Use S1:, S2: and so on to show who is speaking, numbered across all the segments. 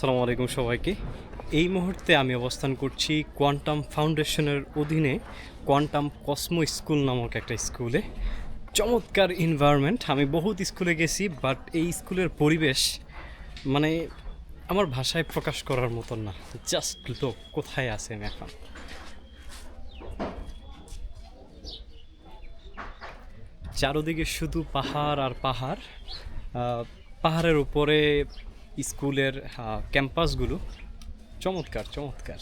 S1: আসসালামু আলাইকুম সবাইকে। এই মুহূর্তে আমি অবস্থান করছি কোয়ান্টাম ফাউন্ডেশনের অধীনে কোয়ান্টাম কসমো স্কুল নামক একটা স্কুলে। চমৎকার এনভায়রনমেন্ট আমি বহুত স্কুলে গেছি বাট এই স্কুলের পরিবেশ মানে আমার ভাষায় প্রকাশ করার মতন না। জাস্ট লোক কোথায় আছেন এখন? চারোদিকে শুধু পাহাড় আর পাহাড়। পাহাড়ের উপরে স্কুলের ক্যাম্পাসগুলো চমৎকার চমৎকার।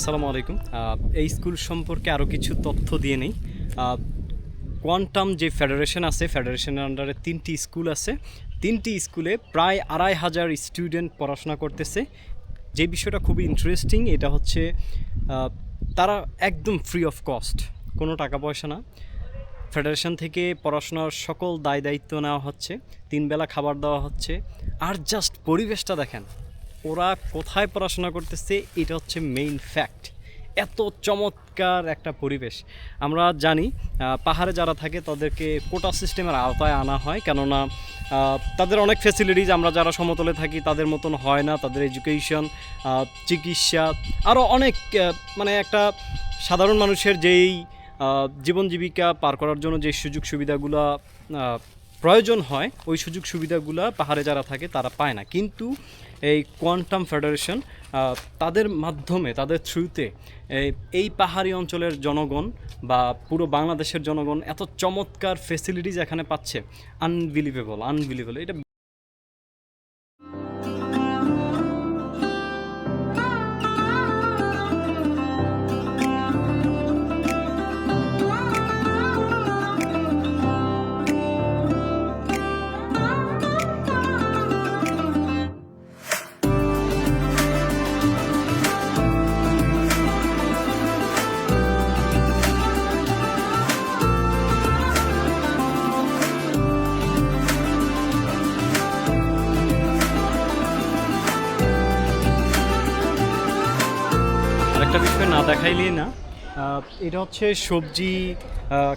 S1: আসসালামু আলাইকুম। এই স্কুল সম্পর্কে আরও কিছু তথ্য দিয়ে নেই। কোয়ান্টাম যে ফেডারেশন আছে, ফেডারেশনের আন্ডারে তিনটি স্কুল আছে। তিনটি স্কুলে প্রায় আড়াই হাজার স্টুডেন্ট পড়াশোনা করতেছে। যে বিষয়টা খুবই ইন্টারেস্টিং এটা হচ্ছে তারা একদম ফ্রি অফ কস্ট কোনো টাকা পয়সা না। ফেডারেশন থেকে পড়াশোনার সকল দায় দায়িত্ব নেওয়া হচ্ছে তিন বেলা খাবার দেওয়া হচ্ছে। আর জাস্ট পরিবেশটা দেখেন ওরা কোথায় পড়াশোনা করতেছে, এটা হচ্ছে মেইন ফ্যাক্ট এত চমৎকার একটা পরিবেশ। আমরা জানি পাহাড়ে যারা থাকে, তাদেরকে কোটা সিস্টেমের আওতায় আনা হয়। কেননা তাদের অনেক ফেসিলিটিস আমরা যারা সমতলে থাকি, তাদের মতন হয় না। তাদের এডুকেশন চিকিৎসা আরও অনেক মানে একটা সাধারণ মানুষের যেই জীবন জীবিকা পার করার জন্য যে সুযোগ সুবিধাগুলো প্রয়োজন হয়, ওই সুযোগ সুবিধাগুলো পাহাড়ে যারা থাকে, তারা পায় না। কিন্তু এই কোয়ান্টাম ফেডারেশন তাদের মাধ্যমে, তাদের থ্রুতে, এই পাহাড়ি অঞ্চলের জনগণ বা পুরো বাংলাদেশের জনগণ এত চমৎকার ফেসিলিটিস এখানে পাচ্ছে। আনবিলিভেবল আনবিলিভেবল এটা আরেকটা বিষয় না দেখাইলেই না। এটা হচ্ছে সবজি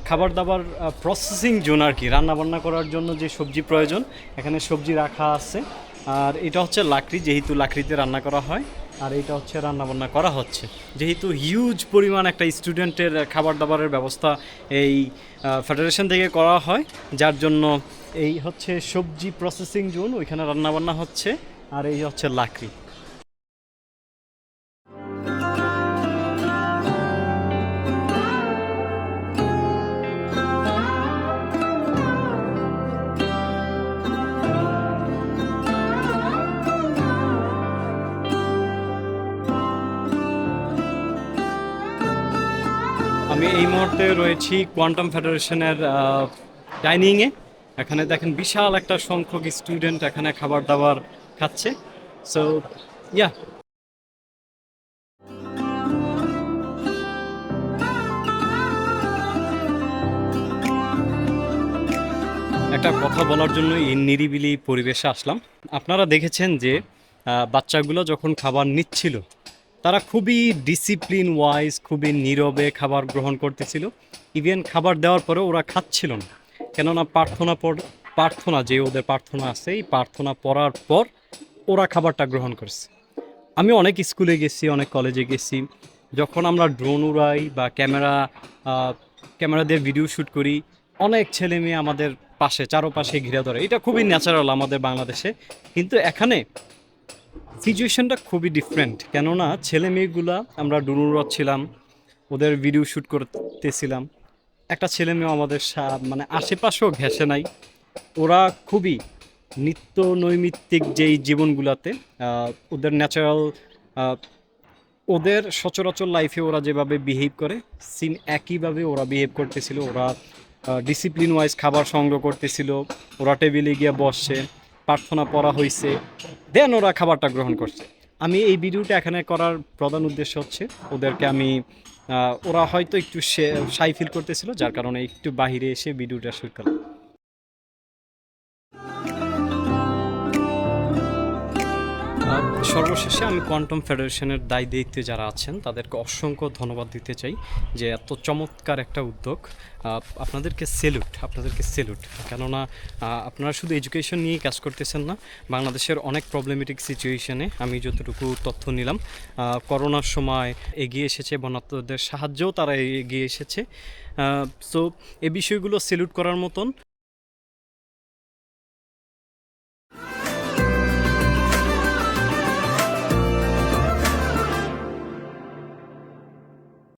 S1: খাবার দাবার প্রসেসিং জোন আর কি রান্না বান্না করার জন্য যে সবজি প্রয়োজন, এখানে সবজি রাখা আছে। আর এটা হচ্ছে লাকড়ি, যেহেতু লাকড়িতে রান্না করা হয়, আর এটা হচ্ছে রান্না বান্না করা হচ্ছে। যেহেতু হিউজ পরিমাণ একটা স্টুডেন্টের খাবার দাবারের ব্যবস্থা এই ফেডারেশন থেকে করা হয়, যার জন্য এই হচ্ছে সবজি প্রসেসিং জোন ওইখানে রান্নাবান্না হচ্ছে, আর এই হচ্ছে লাকড়ি। আমি এই মুহূর্তে রয়েছি কোয়ান্টাম ফেডারেশনের ডাইনিংয়ে। এখানে দেখেন বিশাল একটা সংখ্যক স্টুডেন্ট এখানে খাবার দাবার খাচ্ছে। সো ইয়া একটা কথা বলার জন্য এই নিরিবিলি পরিবেশে আসলাম। আপনারা দেখেছেন যে বাচ্চাগুলো যখন খাবার নিচ্ছিল তারা খুবই ডিসিপ্লিন ওয়াইজ খুবই নীরবে খাবার গ্রহণ করতেছিল। ইভেন খাবার দেওয়ার পরে ওরা খাচ্ছিল না। কেননা প্রার্থনা পর, প্রার্থনা যে ওদের প্রার্থনা আছে, এই প্রার্থনা পড়ার পর ওরা খাবারটা গ্রহণ করছে। আমি অনেক স্কুলে গেছি, অনেক কলেজে গেছি। যখন আমরা ড্রোন উড়াই বা ক্যামেরা ক্যামেরা দিয়ে ভিডিও শ্যুট করি, অনেক ছেলে মেয়ে আমাদের পাশে, চারোপাশে ঘিরে ধরে। এটা খুবই ন্যাচারাল আমাদের বাংলাদেশে। কিন্তু এখানে সিচুয়েশনটা খুবই ডিফারেন্ট কেননা ছেলে মেয়েগুলা, আমরা ড্রোন ছিলাম, ওদের ভিডিও শ্যুট করতেছিলাম। একটা ছেলে মেয়েও আমাদের মানে আশেপাশেও ঘেসে নাই। ওরা খুবই নিত্য নৈমিত্তিক যেই জীবনগুলাতে ওদের ন্যাচারাল ওদের সচরাচর লাইফে ওরা যেভাবে বিহেভ করে সিন একইভাবে ওরা বিহেভ করতেছিল। ওরা ডিসিপ্লিন ওয়াইজ খাবার সংগ্রহ করতেছিল। ওরা টেবিলে গিয়ে বসছে প্রার্থনা পড়া হয়েছে দেন ওরা খাবারটা গ্রহণ করছে। আমি এই ভিডিওটা এখানে করার প্রধান উদ্দেশ্য হচ্ছে ওদেরকে আমি ওরা হয়তো একটু সাই ফিল করতেছিল, যার কারণে একটু বাহিরে এসে ভিডিওটা শুট করলাম। সর্বশেষে আমি কোয়ান্টাম ফেডারেশনের দায় দায়িত্বে যারা আছেন, তাদেরকে অসংখ্য ধন্যবাদ দিতে চাই যে এত চমৎকার একটা উদ্যোগ। আপনাদেরকে সেলুট আপনাদেরকে সেলুট কেননা আপনারা শুধু এডুকেশন নিয়েই কাজ করতেছেন না, বাংলাদেশের অনেক প্রবলেমেটিক সিচুয়েশনে আমি যতটুকু তথ্য নিলাম করোনার সময় এগিয়ে এসেছে বনাত্মদের সাহায্যেও তারা এগিয়ে এসেছে। সো এ বিষয়গুলো সেলুট করার মতন